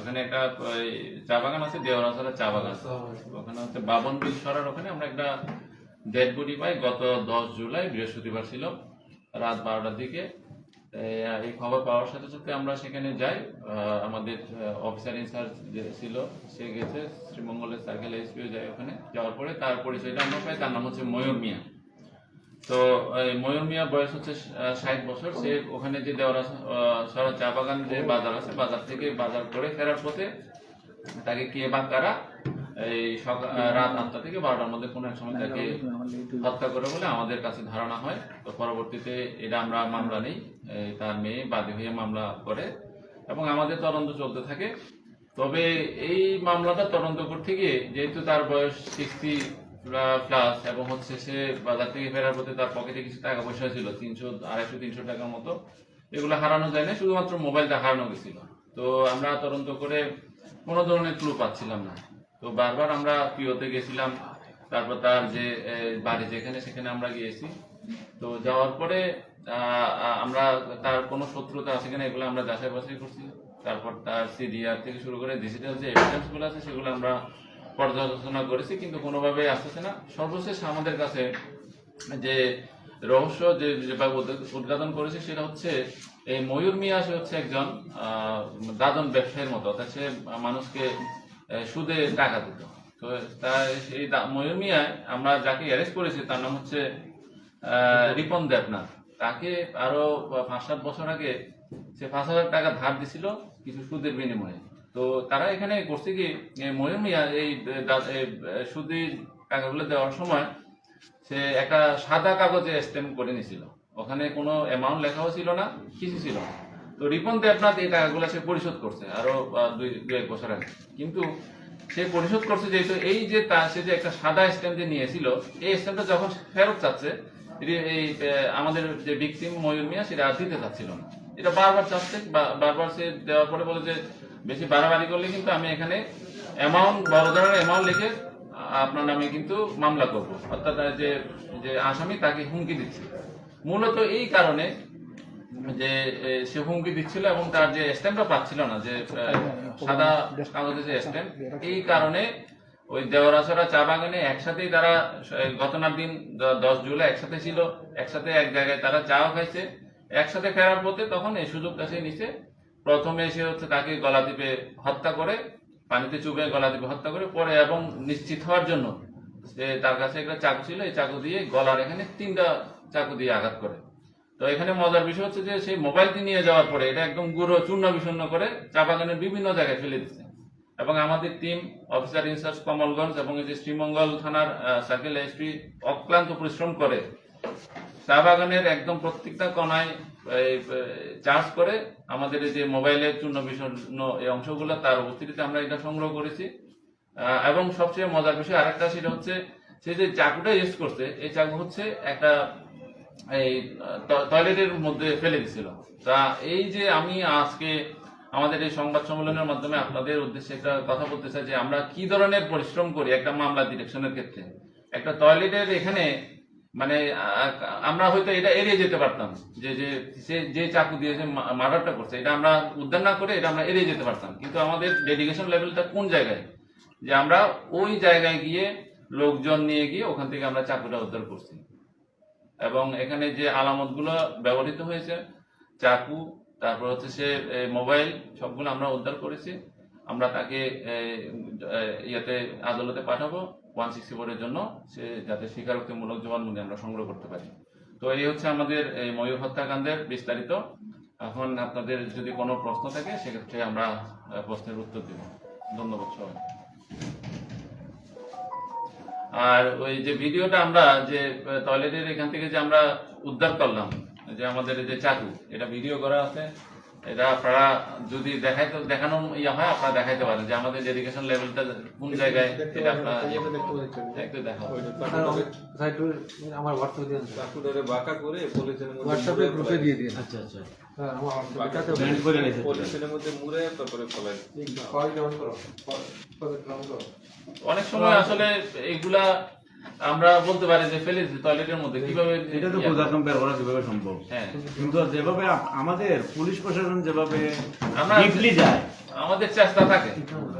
ওখানে একটা চা বাগান আছে দেওয়ারাছড়া চা বাগান। ওখানে হচ্ছে বাবন বিল সরার ওখানে আমরা একটা ডেড বডি পাই। গত দশ জুলাই বৃহস্পতিবার ছিল রাত বারোটার দিকে। এই, খবর পাওয়ার সাথে সাথে আমরা সেখানে যাই। আমাদের অফিসার ইনচার্জ যে ছিল সে গেছে শ্রীমঙ্গলের সার্কেল এসপিও যায় ওখানে। যাওয়ার পরে তার পরিচয়টা আমরা পাই তার নাম হচ্ছে ময়ূর মিয়া। তো ময়ূর মিয়া বয়স হচ্ছে ষাট বছর। সে ওখানে যে দেওয়ারা সরা চা বাগান যে বাজার আছে, বাজার থেকে বাজার করে ফেরার পথে তাকে কে বা কারা এই রাত আটটা থেকে বারোটার মধ্যে কোনো এক সময় তাকে হত্যা করে বলে আমাদের কাছে ধারণা হয়। তো পরবর্তীতে এটা আমরা মামলা নেই। তার মেয়ে বাদী হয়ে মামলা করে এবং আমাদের তদন্ত চলতে থাকে। তবে এই মামলাটা তদন্ত করতে গিয়ে যেহেতু তার বয়স সিক্সটি প্লাস এবং হচ্ছে সে বাজার থেকে ফেরার পথে তার পকেটে কিছু টাকা পয়সা ছিল, তিনশো, আড়াইশো, তিনশো টাকার মতো। এগুলো হারানো যায় না শুধুমাত্র মোবাইলটা হারানো গেছিল। তো আমরা তদন্ত করে কোনো ধরনের ক্লু পাচ্ছিলাম না। তো বারবার আমরা পিওতে গেছিলাম, তারপর তার যে বাড়ি যেখানে, সেখানে আমরা গিয়েছি। তো যাওয়ার পরে আমরা তার কোনো শত্রুতা আছে কিনা এগুলো আমরা যাচাই বাছাই করছি। তারপর তার সিডিআর থেকে শুরু করে ডিজিটাল যে এভিডেন্সগুলো আছে, সেগুলো আমরা পর্যালোচনা করেছি, কিন্তু কোনোভাবে আসতেছে না। সর্বশেষ আমাদের কাছে যে রহস্য, যে উদ্ঘাটন করেছে, সেটা হচ্ছে এই ময়ূর মিয়া সে হচ্ছে একজন দাদন ব্যবসায়ীর মতো, অর্থাৎ সে মানুষকে সুদে টাকা দিত। তো সেই দা- ময়ূর মিয়ায় আমরা যাকে অ্যারেস্ট করেছি, তার নাম হচ্ছে রিপন দেবনাথ। তাকে আরও পাঁচ সাত বছর আগে সে পাঁচ হাজার টাকা ধার দিছিল, কিছু সুদের বিনিময়ে। তো তারা এখানে করছে কি ময়ূর মিয়া এই দা- এই সুদি টাকাগুলো দেওয়ার সময় সে একটা সাদা কাগজে স্ট্যাম্প করে নিয়েছিল। ওখানে কোনো অ্যামাউন্ট লেখাও ছিল না, কিছু ছিল না। তো রিপন দেবনাথ এই টাকাগুলো সে পরিশোধ করছে আরও দুই দুই এক বছর আগে। কিন্তু সে পরিশোধ করছে যেহেতু এই যে তা, সে যে একটা সাদা স্ট্যাম্প যে নিয়েছিল, এই স্ট্যাম্পটা যখন ফেরত চাচ্ছে এই আমাদের যে ভিকটিম ময়ূর মিয়া, সেটা আর দিতে চাচ্ছিল না। এটা বারবার চাচ্ছে বারবার সে দেওয়ার পরে বলে যে বেশি বাড়াবাড়ি করলে কিন্তু আমি এখানে অ্যামাউন্ট বড় ধরনের অ্যামাউন্ট লিখে আপনার নামে কিন্তু মামলা করব। অর্থাৎ যে যে আসামি তাকে হুমকি দিচ্ছে। মূলত এই কারণে যে সে হুমকি দিচ্ছিল এবং তার যে স্ট্যাম্পটা পাচ্ছিল না, যে সাদা কাগজের যে স্ট্যাম্প এই কারণে ওই দেওয়ারাছড়া চা বাগানে একসাথেই তারা ঘটনার দিন দশ জুলাই একসাথে ছিল, একসাথে এক জায়গায় তারা চাও খাইছে, একসাথে ফেরার পথে তখন এই সুযোগটা সে নিছে। প্রথমে এসে হচ্ছে তাকে গলা দ্বীপে হত্যা করে, পানিতে চুবে গলা দ্বীপে হত্যা করে, পরে এবং নিশ্চিত হওয়ার জন্য সে তার কাছে একটা চাকু ছিল, এই চাকু দিয়ে গলার এখানে তিনটা চাকু দিয়ে আঘাত করে। তো এখানে মজার বিষয় হচ্ছে যে সেই মোবাইলটি নিয়ে যাওয়ার পরে এটা একদম গুঁড়ো, চূর্ণ বিচূর্ণ করে চা বাগানের বিভিন্ন জায়গায় ফেলে দিচ্ছে। এবং আমাদের টিম অফিসার ইনচার্জ কমলগঞ্জ এবং এই যে শ্রীমঙ্গল থানার সার্কেল এসপি অক্লান্ত পরিশ্রম করে চা বাগানের একদম প্রত্যেকটা কণায় চার্জ করে আমাদের যে মোবাইলের চূর্ণ বিষণ্ণ এই অংশগুলো, তার উপস্থিতিতে আমরা এটা সংগ্রহ করেছি। এবং সবচেয়ে মজার বিষয় আরেকটা সেটা হচ্ছে, সে যে চাকুটা ইউজ করছে, এই চাকু হচ্ছে একটা, এই টয়লেটের মধ্যে ফেলে দিছিল। তা এই যে আমি আজকে আমাদের এই সংবাদ সম্মেলনের মাধ্যমে আপনাদের উদ্দেশ্যে একটা কথা বলতে চাই যে আমরা কি ধরনের পরিশ্রম করি একটা মামলা ডিরেকশনের ক্ষেত্রে? একটা টয়লেটের এখানে মানে আমরা হয়তো এটা এড়িয়ে যেতে পারতাম, যে যে, সে, যে চাকু দিয়ে যে মার্ডারটা করছে, এটা আমরা উদ্ধার না করে এটা আমরা এড়িয়ে যেতে পারতাম। কিন্তু আমাদের ডেডিকেশন লেভেলটা কোন জায়গায়? যে আমরা ওই জায়গায় গিয়ে লোকজন নিয়ে গিয়ে ওখান থেকে আমরা চাকুটা উদ্ধার করছি। এবং এখানে যে আলামতগুলো ব্যবহৃত হয়েছে, চাকু, তারপর হচ্ছে সে মোবাইল, সবগুলো আমরা উদ্ধার করেছি। আমরা তাকে ইয়েতে আদালতে পাঠাবো। ওয়ান সিক্সটি ফোরের জন্য সে যাতে স্বীকারোক্তিমূলক জবানবন্দি আমরা সংগ্রহ করতে পারি। তো এই হচ্ছে আমাদের এই ময়ূর হত্যাকাণ্ডের বিস্তারিত। এখন আপনাদের যদি কোনো প্রশ্ন থাকে, সেক্ষেত্রে আমরা প্রশ্নের উত্তর দেব। ধন্যবাদ সবাই আর ওই যে ভিডিওটা আমরা যে টয়লেটের এখান থেকে যে আমরা উদ্ধার করলাম, যে আমাদের যে চাকু, এটা ভিডিও করা আছে। এটা আপনারা যদি দেখাইতে দেখানো ইয়ে হয় আপনারা দেখাইতে পারেন যে আমাদের ডেডিকেশন লেভেলটা কোন জায়গায় এটা আপনারা ইয়ে একটু দেখাও। আমার হোয়াটসঅ্যাপে দিয়ে দিন। বাঁকা করে পলিথিনের মধ্যে হোয়াটসঅ্যাপে গ্রুপে দিয়ে দিন। আচ্ছা আচ্ছা। হ্যাঁ আমার হোয়াটসঅ্যাপে বাঁকা এটাতে করে ব্যান্ড করে নিয়েছে। পলিথিনের মধ্যে মুড়ে তারপরে ফেলাই কয়েকটা অন করো। কয়েকটা করো। অনেক সময় আসলে এগুলা আমরা বলতে পারি যে ফেলেছি টয়লেটের মধ্যে। কীভাবে এটা তো খোঁজাকাম বের করা কীভাবে সম্ভব? হ্যাঁ। কিন্তু যেভাবে আমাদের পুলিশ প্রশাসন যেভাবে আমরা- ডিপলি যায়। আমাদের চেষ্টা থাকে।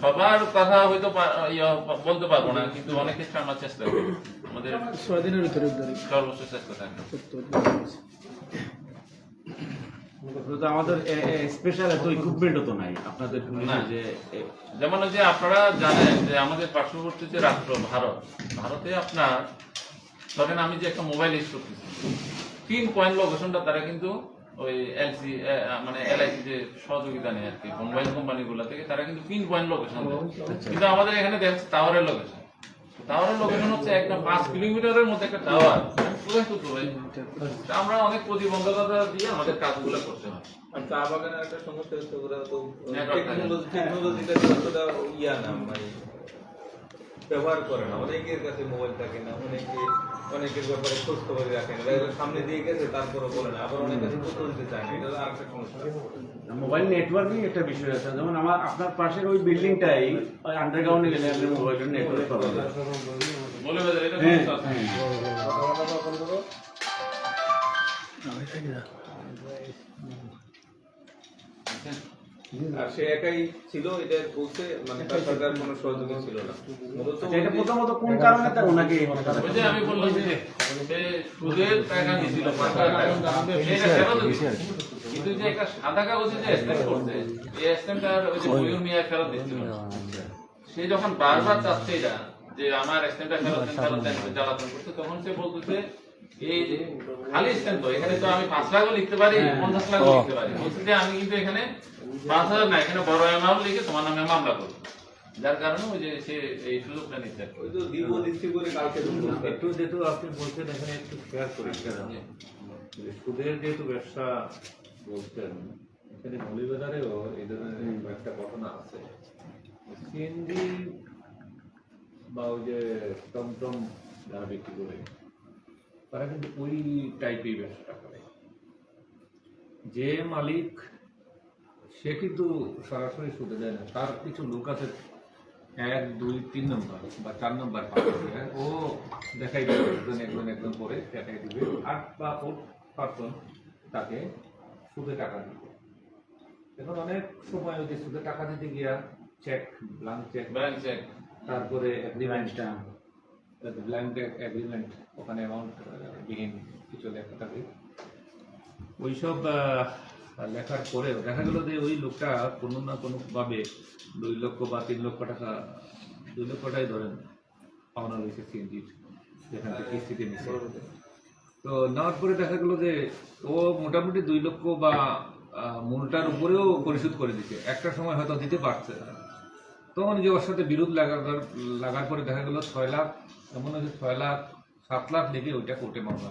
সবার কথা হয়তো ইয়ে বলতে পারব না কিন্তু অনেক ক্ষেত্রে আমরা চেষ্টা করি। আমাদের ছয় দিনের ভিতরে উদ্ধার সর্বোচ্চ চেষ্টা থাকে। কিন্তু আমাদের স্পেশাল এত ইকুইপমেন্টও তো নাই। আপনাদের। যে যেমন যে আপনারা জানেন যে আমাদের পার্শ্ববর্তী যে রাষ্ট্র ভারত ভারতে আপনার ধরেন আমি যে একটা মোবাইল ইউজ করতেছি তিন পয়েন্ট লোকেশনটা তারা কিন্তু ওই এলসি মানে এলআইসি যে সহযোগিতা নেয় আর কি মোবাইল কোম্পানিগুলো থেকে তারা কিন্তু পিন পয়েন্ট লোকেশন কিন্তু আমাদের এখানে দেখা যাচ্ছে টাওয়ারের লোকেশন টাওয়ারের লোকেশন হচ্ছে একটা পাঁচ কিলোমিটারের মধ্যে একটা টাওয়ার কোথায় তো ভাই আমরা অনেক প্রতিবন্ধকতা দিয়ে আমাদের কাজগুলো করতে হয়। আর চা বাগানের একটা সমস্যা হচ্ছে ওরা তো টেকনোলজি টেকনোলজিটা ইয়া না মানে ব্যবহার করে না অনেকের কাছে মোবাইল থাকে না অনেকে অনেকের ব্যাপারে খোঁজ খবর রাখে না। সামনে দিয়ে গেছে তারপরে বলে না। আবার অনেক কাছে তথ্য দিতে চায় না। এটা আরেকটা সমস্যা। মোবাইল নেটওয়ার্কিং একটা বিষয় আছে। যেমন আমার আপনার পাশের ওই বিল্ডিংটাই ওই আন্ডারগ্রাউন্ডে গেলে আপনি মোবাইলের নেটওয়ার্ক পাবেন। হ্যাঁ সমস্যা আছে। হ্যাঁ। আর সে একাই ছিল এটা বলতে মানে তার সরকার কোনো সহযোগী ছিল না। মূলত আচ্ছা, এটা প্রথমত কোন কারণে তার ওনাকে এই ওই যে আমি বললাম যে সে সুদের টাকা। নিয়েছিল সেটা ফেরত দিয়েছে। কিন্তু যে একটা সাদা কাগজে যে স্ট্যাম্প করছে এই স্ট্যাম্পটা ওই যে ময়ূর মিয়া ফেরত দিচ্ছিল সে যখন বারবার চাচ্ছে এটা যে আমার স্ট্যাম্পটা ফেরত দেন ফেরত দেন জ্বালাতন করছে তখন সে বলতেছে এই খালি তো এখানে তো আমি পাঁচ লাখও লিখতে পারি পঞ্চাশ লাখও লিখতে পারি। বলছে যে আমি কিন্তু এখানে পাঁচ হাজার না এখানে বড় অ্যামাউন্ট লিখে তোমার নামে মামলা করব। যার কারণে ওই যে সে এই সুযোগটা নিচ্ছে ওই তো দিব দিচ্ছি করে কালকে একটু যেহেতু আপনি বলছেন এখানে একটু শেয়ার করি সুদের যেহেতু ব্যবসা বলছেন এখানে মৌলিবাজারেও এই ধরনের একটা ঘটনা আছে। সিএনজি বা ওই যে টমটম যারা বিক্রি করে তারা কিন্তু ওই টাইপের ব্যবসা করে। যে মালিক সে কিন্তু সরাসরি সুদে দেয় না। তার কিছু লোক আছে এক দুই তিন নম্বর বা চার নম্বর ও দেখাই দেবে একজন একজন একজন করে দেখাই দিবে আট বা ফোর পার্সন তাকে সুদে টাকা দিবে। এখন অনেক সময় ওই যে সুদে টাকা দিতে গিয়া cheque blank cheque bank cheque তারপরে এগ্রিমেন্ট লাইনটা ব্ল্যাঙ্ক এগ্রিমেন্ট ওখানে অ্যামাউন্ট বিহীন কিছু লেখা থাকে। ওইসব লেখার পরেও, দেখা গেল যে ওই লোকটা কোনো না কোনো ভাবে দুই লক্ষ বা তিন লক্ষ টাকা, দুই লক্ষ টাকাই ধরেন, পাওনা রয়েছে সিএনজির যেখান থেকে কিস্তিতে নিচ্ছে তো নেওয়ার পরে দেখা গেল যে ও মোটামুটি দুই লক্ষ বা মূলটার উপরেও পরিশোধ করে দিচ্ছে একটা সময় হয়তো দিতে পারছে না। তখন যে ওর সাথে বিরোধ লাগার লাগার পরে দেখা গেল ছয় লাখ এমন হচ্ছে ছয় লাখ সাত লাখ লেগে ওইটা কোর্টে মামলা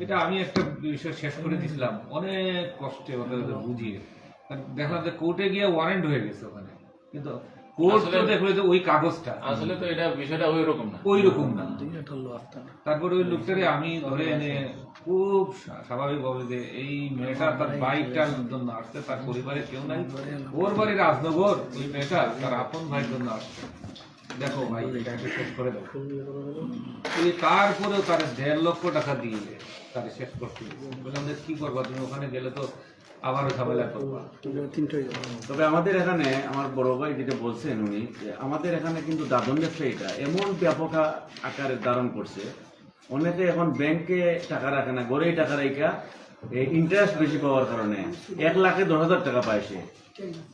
এটা আমি একটা বিষয় শেষ করে দিয়েছিলাম অনেক কষ্টে ওদের বুঝিয়ে। দেখলাম যে কোর্টে গিয়ে ওয়ারেন্ট হয়ে গেছে ওখানে। কিন্তু কোর্ট তো দেখল যে ওই কাগজটা। আসলে তো এটা বিষয়টা ওই রকম না। ওই রকম না তারপরে ওই লোকটারে আমি ধরে এনে খুব স্বাভাবিক ভাবে যে এই মেয়েটা তার বাইকটার জন্য আসছে তার পরিবারে কেউ নাই। ওর বাড়ি রাজনগর ওই মেয়েটা তার আপন ভাইয়ের জন্য আসছে দেখো ভাই এটা একটু শেষ করে দাও। এই তারপরেও তার দেড় লক্ষ টাকা দিয়ে তারে শেষ করতে বললাম যে কি করবা? তুমি ওখানে গেলে তো আবারও ঝামেলা করবা। তবে আমাদের এখানে আমার বড় ভাই যেটা বলছেন উনি যে আমাদের এখানে কিন্তু দাদন ব্যবসা এটা এমন ব্যাপক আকারে ধারণ করছে অনেকে এখন ব্যাংকে টাকা রাখে না গড়েই টাকা রেখা ইন্টারেস্ট বেশি পাওয়ার কারণে। এক লাখে দশ হাজার টাকা পায় সে।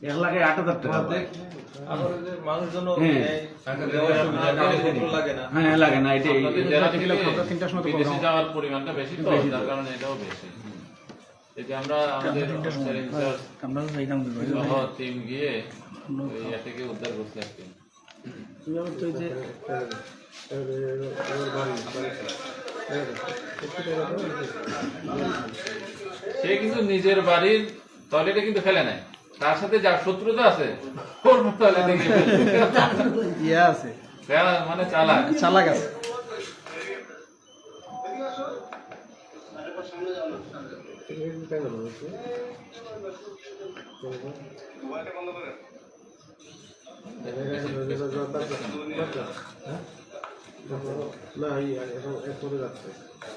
এক লাখে আট হাজার টাকা পায়। হ্যাঁ। লাগে না। হ্যাঁ এটাই। যাওয়ার পরিমাণটা বেশি তো কারণে এটাও বেশি। আমরা আমাদের টিম গিয়ে থেকে উদ্ধার করতে সে কিন্তু নিজের বাড়ির টয়লেটে কিন্তু ফেলে নাই। তার সাথে যার শত্রুতা আছে ওর টয়লেটে গিয়ে আছে। মানে চালাক। চালাক আছে। না এই এখন এরপরে যাচ্ছে ওইটার ভিতর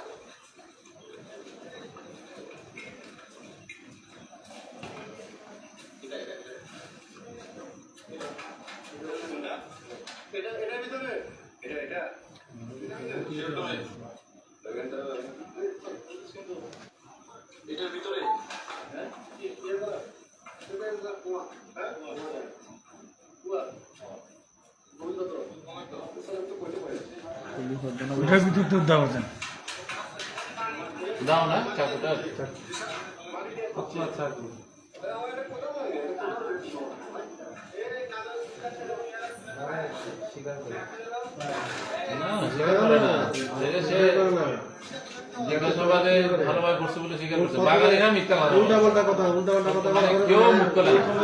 বলে স্বীকার করছে। বাঙালিরা মিথ্যা কথা বলে। উল্টা পাল্টা কথা উল্টা পাল্টা কথা মানে বলা কেউ মুখ করে না।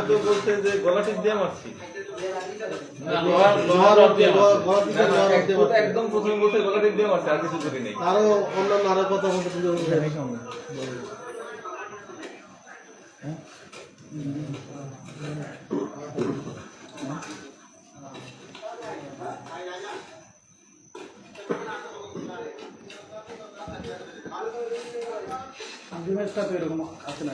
গলা টিপ দিয়ে মারছি। একদম প্রথমে বলছে গলা দিয়ে মারছে আর কিছু করি নাই আরও অন্যান্য আরও কথা বলতে তুমি আঞ্জুমেরটা এরকম আছে না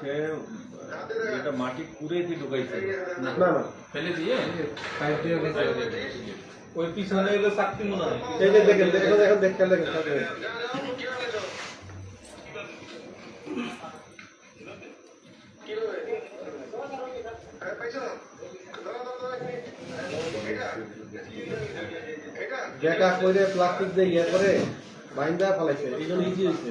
সে এটা মাটি কুড়ে দিয়ে ঢুকাইছে। না, না না। ফেলে দিয়ে? ওই পিছনে এলো চাকতি মনে হয়। এই যে দেখেন দেখেন দেখেন দেখেন দেখেন দেখেন। করে প্লাস্টিক দিয়ে ইয়ে করে বাইন্দা ফেলাইছে। এই জন্য ইজি হয়েছে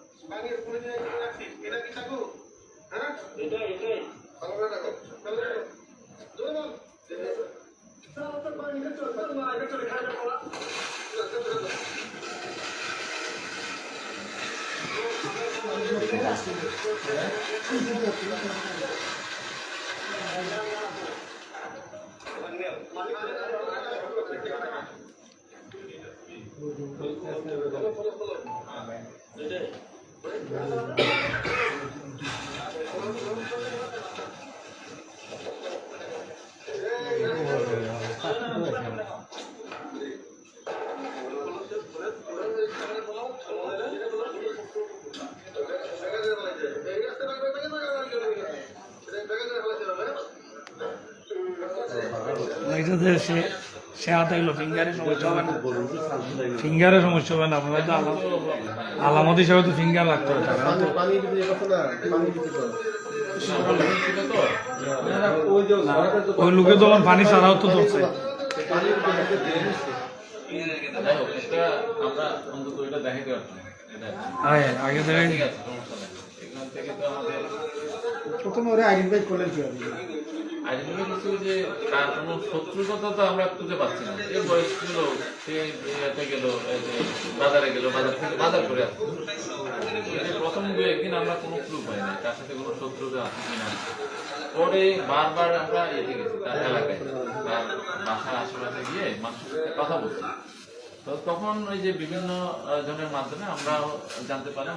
ছিল এটাতে সে সে হাতে এলো ফিঙ্গারের সমস্যা হবে না ফিঙ্গারের সমস্যা হবে না আপনারা তো আলাম আলামত হিসাবে তো ফিঙ্গার লাগতে হবে পানি পানি দিতে না পানি দিতে তো ছিল তো না, না, ওই যে তো ওই লোকে তখন পানি ছাড়াও তো ধরছে। আমরা আগে সমস্যা প্রথমে ওরা আইডেন্টিফাই করলেন কি যে তার কোনো তো আমরা খুঁজে পাচ্ছি না। বয়স সে ইয়েতে গেল বাজারে গেল, বাজার থেকে বাজার করে যে প্রথম দু একদিন আমরা কোনো ক্লু পাই না তার সাথে কোনো শত্রুতা আছে কিনা পরে বারবার আমরা এতে গেছি, তার এলাকায়। তার বাসার আশেপাশে গিয়ে মানুষের সাথে কথা বলছি। তো তখন ওই যে বিভিন্ন জনের মাধ্যমে আমরা জানতে পারলাম